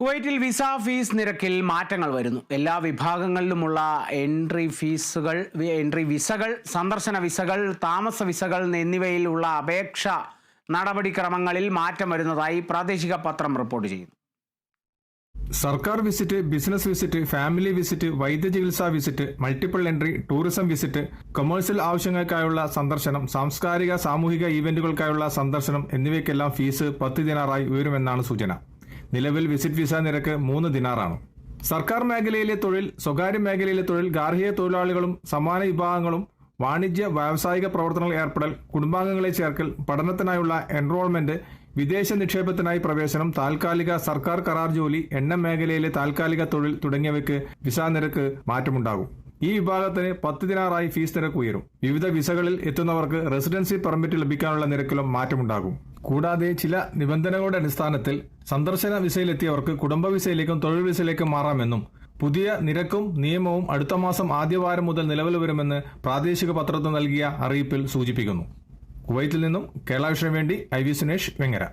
കുവൈറ്റിൽ visa fees നിരക്കിൽ മാറ്റങ്ങൾ വരുന്നു. എല്ലാ വിഭാഗങ്ങളിലുമുള്ള എൻട്രി ഫീസുകൾ എൻട്രി വിസകൾ സന്ദർശന വിസകൾ താമസ വിസകൾ എന്നിവയിലുള്ള അപേക്ഷ നടപടിക്രമങ്ങളിൽ മാറ്റം വരുന്നതായി പ്രാദേശിക പത്രം റിപ്പോർട്ട് ചെയ്യുന്നു. സർക്കാർ visit business visit family visit വൈദ്യചികിത്സാ visit multiple entry tourism visit commercial ആവശ്യങ്ങൾക്കായുള്ള സന്ദർശനം സാംസ്കാരിക സാമൂഹിക ഈവന്റുകൾക്കായുള്ള സന്ദർശനം എന്നിവയ്ക്കെല്ലാം ഫീസ് പത്ത് ദിനാറായി ഉയരുമെന്നാണ് സൂചന. നിലവിൽ വിസിറ്റ് വിസ നിരക്ക് മൂന്ന് ദിനാറാണ്. സർക്കാർ മേഖലയിലെ തൊഴിൽ സ്വകാര്യ മേഖലയിലെ തൊഴിൽ ഗാർഹിക തൊഴിലാളികളും സമാന വിഭാഗങ്ങളും വാണിജ്യ വ്യാവസായിക പ്രവർത്തനങ്ങൾ ഏർപ്പെടൽ കുടുംബാംഗങ്ങളെ ചേർക്കൽ പഠനത്തിനായുള്ള എൻറോൾമെന്റ് വിദേശ നിക്ഷേപത്തിനായി പ്രവേശനം താൽക്കാലിക സർക്കാർ കരാർ ജോലി എണ്ണ മേഖലയിലെ താൽക്കാലിക തൊഴിൽ തുടങ്ങിയവയ്ക്ക് വിസ നിരക്ക് മാറ്റമുണ്ടാകും. ഈ വിഭാഗത്തിന് പത്ത് ദിനാറായി ഫീസ് നിരക്ക് ഉയരും. വിവിധ വിസകളിൽ എത്തുന്നവർക്ക് റെസിഡൻസി പെർമിറ്റ് ലഭിക്കാനുള്ള നിരക്കിലും മാറ്റമുണ്ടാകും. കൂടാതെ ചില നിബന്ധനകളുടെ അടിസ്ഥാനത്തിൽ സന്ദർശന വിസയിലെത്തിയവർക്ക് കുടുംബ വിസയിലേക്കും തൊഴിൽ വിസയിലേക്കും മാറാമെന്നും പുതിയ നിരക്കും നിയമവും അടുത്ത മാസം ആദ്യവാരം മുതൽ നിലവിൽ വരുമെന്ന് പ്രാദേശിക പത്രത്തിൽ നൽകിയ അറിയിപ്പിൽ സൂചിപ്പിക്കുന്നു. കുവൈത്തിൽ നിന്നും കേരള വേണ്ടി ഐ വി സുനേഷ് വെങ്ങര.